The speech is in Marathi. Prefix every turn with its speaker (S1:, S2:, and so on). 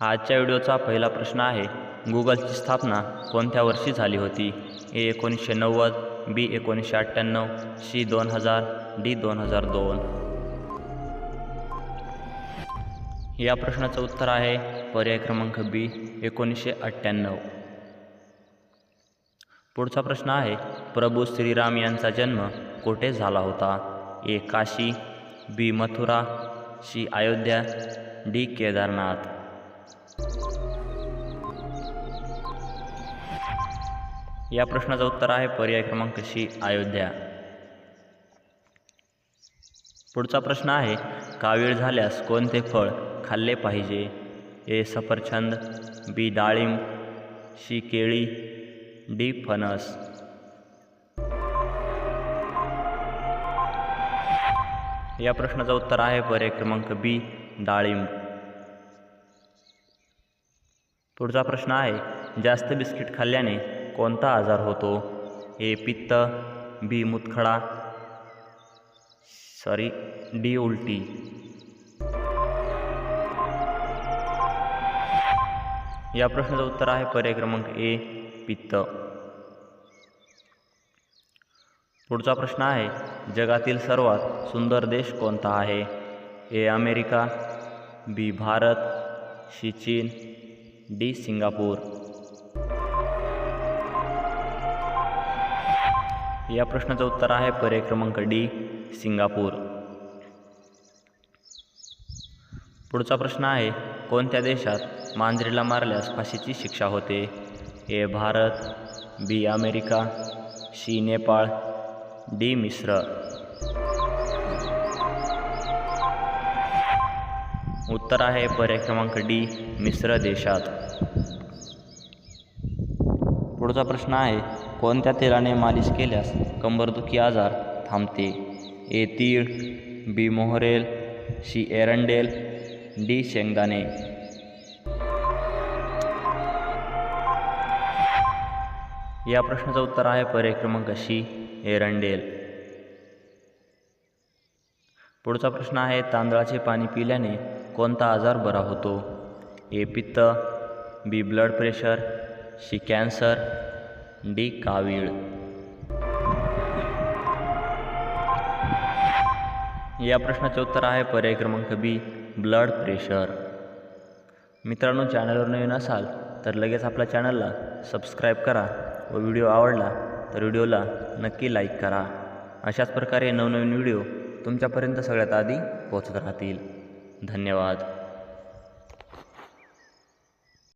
S1: आजच्या व्हिडिओचा पहिला प्रश्न आहे. गुगलची स्थापना कोणत्या वर्षी झाली होती? ए एकोणीसशे नव्वद बी एकोणीसशे अठ्ठ्याण्णव सी दोन हजार डी दोन हजार दोन. या प्रश्नाचं उत्तर आहे पर्याय क्रमांक बी एकोणीसशे अठ्ठ्याण्णव. पुढचा प्रश्न आहे प्रभू श्रीराम यांचा जन्म कोठे झाला होता? A Kashi B Mathura C Ayodhya D Kedarnath. या प्रश्नाचं उत्तर आहे पर्याय क्रमांक सी अयोध्या. पुढचा प्रश्न आहे कावीळ झाल्यास कोणते फळ खाल्ले पाहिजे? ए सफरचंद बी डाळिंब सी केळी डी फणस. या प्रश्नाचं उत्तर आहे पर्याय क्रमांक बी डाळिंब. पुढचा प्रश्न आहे जास्त बिस्किट खाल्ल्याने कोणता आजार होतो? ए पित्त बी मुतखडा. सॉरी डी उलटी. या प्रश्नाचं उत्तर आहे पर्याय क्रमांक ए पित्त. पुढचा प्रश्न आहे जगातील सर्वात सुंदर देश कोणता आहे? A America B Bharat C चीन डी सिंगापूर. या प्रश्नाचं उत्तर आहे पर्याय क्रमांक डी सिंगापूर. पुढचा प्रश्न आहे कोणत्या देशात मांजरीला मारल्यास फाशीची शिक्षा होते? A Bharat B America C Nepal D मिश्र उत्तर आहे पर्याय क्रमांक डी मिश्र देशात. पुढचा प्रश्न आहे कोणत्या तेलाने मालिश केल्यास कंबरदुखी आजार थांबते? ए तीळ बी मोहरेल सी एरंडेल डी शेंगदाणे. या प्रश्नाचं उत्तर आहे पर्याय क्रमांक सी एरंडेल. पुढचा प्रश्न आहे तांदळाचे पाणी पिल्याने कोणता आजार बरा होतो? ए पित्त B blood pressure C cancer D कावीळ. या प्रश्नाचे उत्तर आहे पर्याय क्रमांक बी ब्लड प्रेशर. मित्रांनो चॅनलवर नवीन असाल तर लगेच आपल्या चॅनलला सबस्क्राईब करा व व्हिडिओ आवडला तर व्हिडिओला नक्की लाईक करा. अशाच प्रकारे नवनवीन व्हिडिओ तुमच्यापर्यंत सगळ्यात आधी पोहोचत राहतील. धन्यवाद.